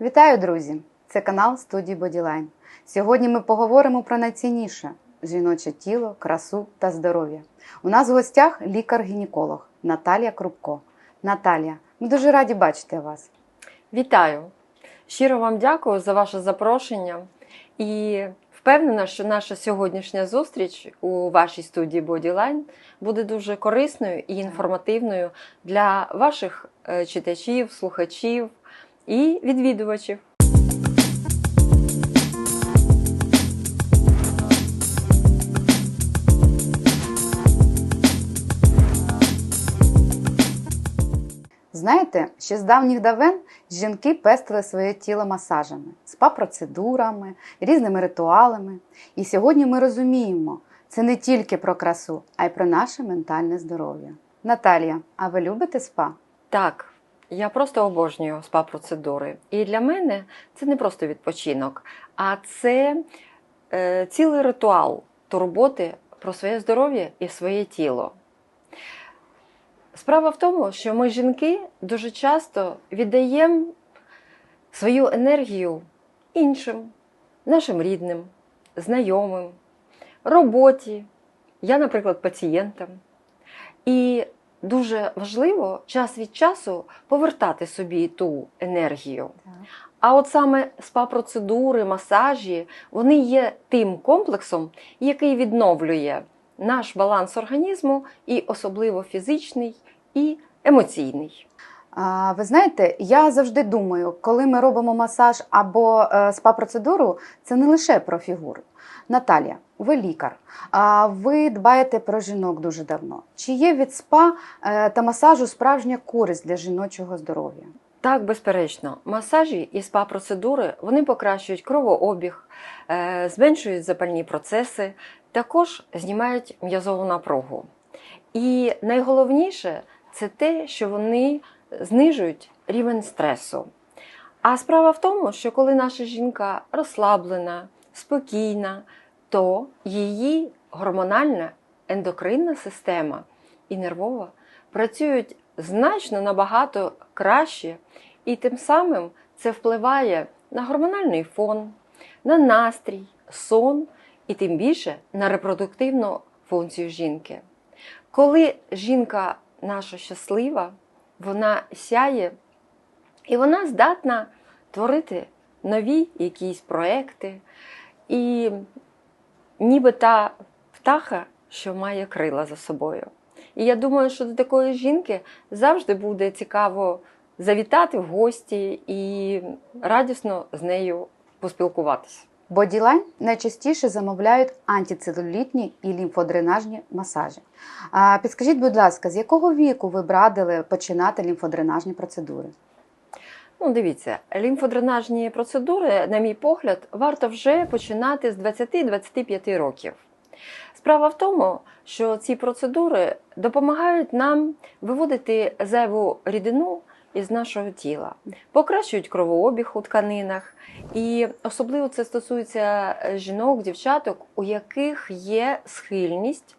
Вітаю, друзі! Це канал студії Bodyline. Сьогодні ми поговоримо про найцінніше жіноче тіло, красу та здоров'я. У нас в гостях лікар-гінеколог Наталія Крупко. Наталія, ми дуже раді бачити вас. Вітаю! Щиро вам дякую за ваше запрошення і впевнена, що наша сьогоднішня зустріч у вашій студії Bodyline буде дуже корисною і інформативною для ваших е, читачів, слухачів і відвідувачів. Знаєте, ще з давніх давен жінки пестили своє тіло масажами, спа-процедурами, різними ритуалами. І сьогодні ми розуміємо, це не тільки про красу, а й про наше ментальне здоров'я. Наталія, а ви любите спа? Так, я просто обожнюю спа-процедури. І для мене це не просто відпочинок, а це е, цілий ритуал турботи про своє здоров'я і своє тіло. Справа в тому, що ми, жінки, дуже часто віддаємо свою енергію іншим, нашим рідним, знайомим, роботі, я, наприклад, пацієнтам. І дуже важливо час від часу повертати собі ту енергію. А от саме спа-процедури, масажі, вони є тим комплексом, який відновлює наш баланс організму, і особливо фізичний і емоційний. А, ви знаєте, я завжди думаю, коли ми робимо масаж або е, спа-процедуру, це не лише про фігуру. Наталія, ви лікар, а ви дбаєте про жінок дуже давно. Чи є від спа е, та масажу справжня користь для жіночого здоров'я? Так, безперечно, масажі і спа-процедури вони покращують кровообіг, е, зменшують запальні процеси, також знімають м'язову напругу. І найголовніше це те, що вони знижують рівень стресу. А справа в тому, що коли наша жінка розслаблена, спокійна, то її гормональна ендокринна система і нервова працюють значно набагато краще, і тим самим це впливає на гормональний фон, на настрій, сон і тим більше на репродуктивну функцію жінки. Коли жінка наша щаслива, вона сяє і вона здатна творити нові якісь проекти, і ніби та птаха, що має крила за собою. І я думаю, що до такої жінки завжди буде цікаво завітати в гості і радісно з нею поспілкуватися. Боділайн найчастіше замовляють антицелулітні і лімфодренажні масажі. А, підскажіть, будь ласка, з якого віку ви б радили починати лімфодренажні процедури? Ну, дивіться, лімфодренажні процедури, на мій погляд, варто вже починати з 20-25 років. Справа в тому, що ці процедури допомагають нам виводити зайву рідину із нашого тіла, покращують кровообіг у тканинах, і особливо це стосується жінок, дівчаток, у яких є схильність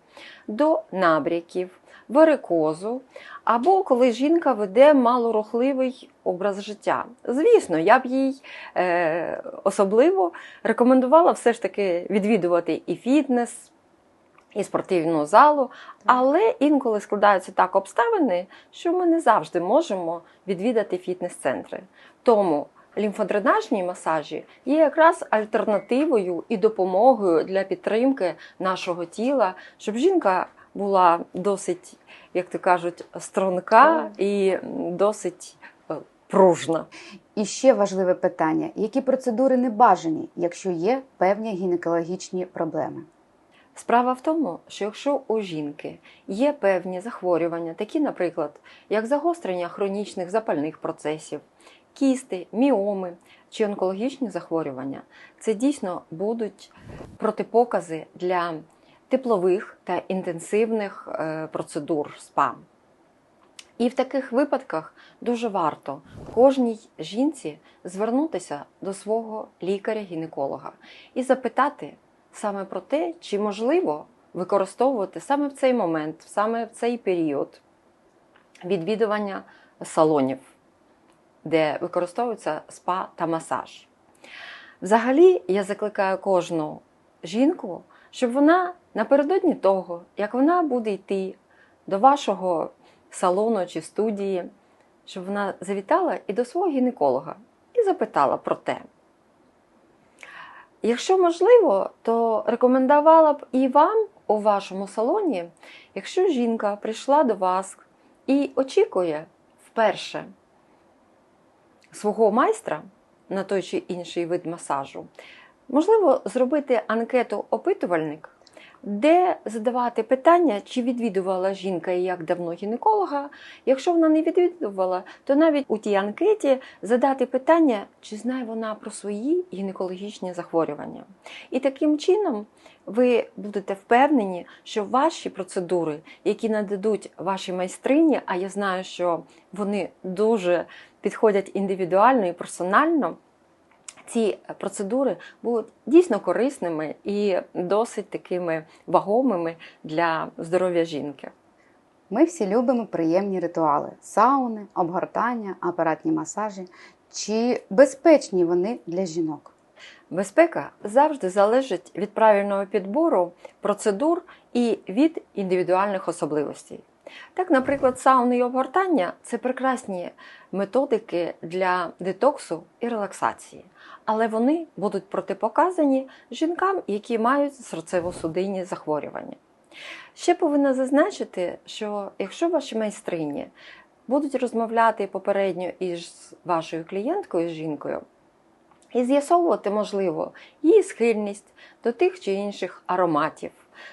до набряків, варикозу, або коли жінка веде малорухливий образ життя. Звісно, я б їй е, особливо рекомендувала все ж таки відвідувати і фітнес. І спортивну залу, але інколи складаються так обставини, що ми не завжди можемо відвідати фітнес-центри. Тому лімфодренажні масажі є якраз альтернативою і допомогою для підтримки нашого тіла, щоб жінка була досить, як то кажуть, струнка і досить е, пружна. І ще важливе питання: які процедури не бажані, якщо є певні гінекологічні проблеми? Справа в тому, що якщо у жінки є певні захворювання, такі, наприклад, як загострення хронічних запальних процесів, кісти, міоми чи онкологічні захворювання, це дійсно будуть протипокази для теплових та інтенсивних е, процедур СПА. І в таких випадках дуже варто кожній жінці звернутися до свого лікаря-гінеколога і запитати саме про те, чи можливо використовувати саме в цей момент, саме в цей період відвідування салонів де використовується спа та масаж. Взагалі, я закликаю кожну жінку, щоб вона напередодні того, як вона буде йти до вашого салону чи студії, щоб вона завітала і до свого гінеколога і запитала про те. Якщо можливо, то рекомендувала б і вам у вашому салоні, якщо жінка прийшла до вас і очікує вперше свого майстра на той чи інший вид масажу, можливо, зробити анкету опитувальник, де задавати питання, чи відвідувала жінка і як давно гінеколога. Якщо вона не відвідувала, то навіть у тій анкеті задати питання, чи знає вона про свої гінекологічні захворювання. І таким чином ви будете впевнені, що ваші процедури, які нададуть ваші майстрині, а я знаю, що вони дуже підходять індивідуально і персонально. Ці процедури будуть дійсно корисними і досить такими вагомими для здоров'я жінки. Ми всі любимо приємні ритуали: сауни, обгортання, апаратні масажі. Чи безпечні вони для жінок? Безпека завжди залежить від правильного підбору процедур і від індивідуальних особливостей. Так, наприклад, сауни і обгортання це прекрасні методики для детоксу і релаксації, але вони будуть протипоказані жінкам, які мають серцево-судинні захворювання. Ще повинна зазначити, що якщо ваші майстрині будуть розмовляти попередньо із вашою клієнткою, жінкою, і з'ясовувати, можливо, її схильність до тих чи інших ароматів,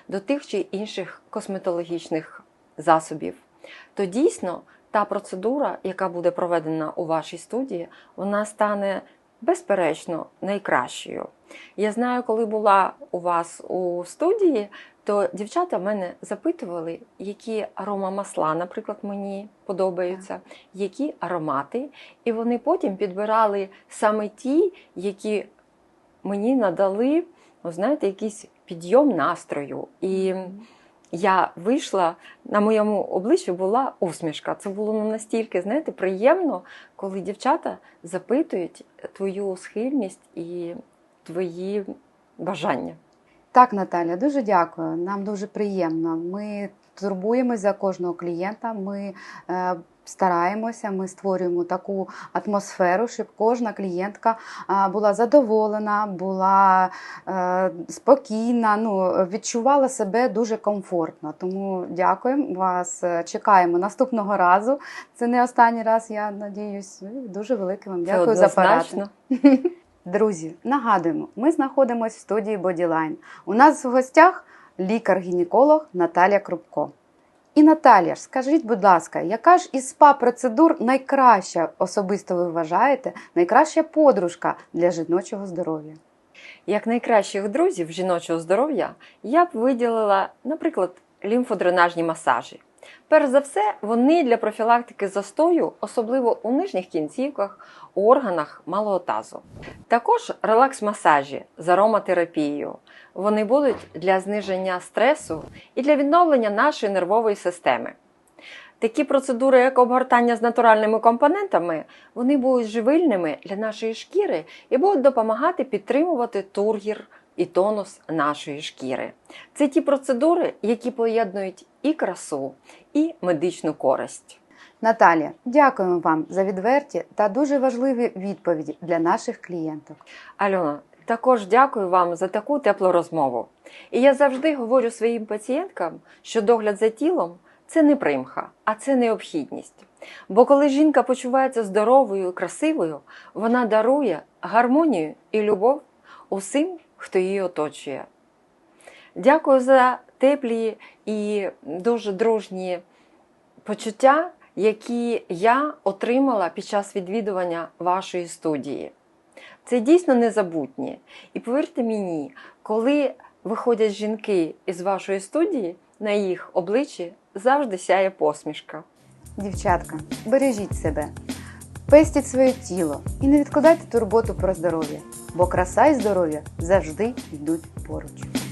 до тих чи інших косметологічних засобів, то дійсно та процедура, яка буде проведена у вашій студії, вона стане безперечно найкращою. Я знаю, коли була у вас у студії, то дівчата мене запитували, які аромамасла, наприклад, мені подобаються, які аромати, і вони потім підбирали саме ті, які мені надали, ну, знаєте, якийсь підйом настрою. І я вийшла, на моєму обличчі була усмішка. Це було ну, настільки, знаєте, приємно, коли дівчата запитують твою схильність і твої бажання. Так, Наталя, дуже дякую. Нам дуже приємно. Ми турбуємося за кожного клієнта. Ми е, стараємося, ми створюємо таку атмосферу, щоб кожна клієнтка була задоволена, була е, спокійна, ну, відчувала себе дуже комфортно. Тому дякуємо вас. е, Чекаємо наступного разу. Це не останній раз, я надіюсь. Дуже велике вам Це дякую за однозначно. Друзі, нагадуємо, ми знаходимося в студії Bodyline. У нас в гостях лікар-гінеколог Наталія Крупко. І Наталія, ж, скажіть, будь ласка, яка ж із спа-процедур найкраща, особисто ви вважаєте, найкраща подружка для жіночого здоров'я? Як найкращих друзів жіночого здоров'я я б виділила, наприклад, лімфодренажні масажі. Перш за все, вони для профілактики застою, особливо у нижніх кінцівках, у органах малого тазу. Також релакс-масажі з ароматерапією. Вони будуть для зниження стресу і для відновлення нашої нервової системи. Такі процедури, як обгортання з натуральними компонентами, вони будуть живильними для нашої шкіри і будуть допомагати підтримувати тургір і тонус нашої шкіри. Це ті процедури, які поєднують і красу, і медичну користь. Наталія, дякуємо вам за відверті та дуже важливі відповіді для наших клієнток. Альона, також дякую вам за таку теплу розмову. І я завжди говорю своїм пацієнткам, що догляд за тілом це не примха, а це необхідність. Бо коли жінка почувається здоровою красивою, вона дарує гармонію і любов усім, хто її оточує. Дякую за теплі і дуже дружні почуття, які я отримала під час відвідування вашої студії. Це дійсно незабутнє. І повірте мені, коли виходять жінки із вашої студії, на їх обличчі завжди сяє посмішка. Дівчатка, бережіть себе, пестіть своє тіло і не відкладайте турботу про здоров'я, бо краса і здоров'я завжди йдуть поруч.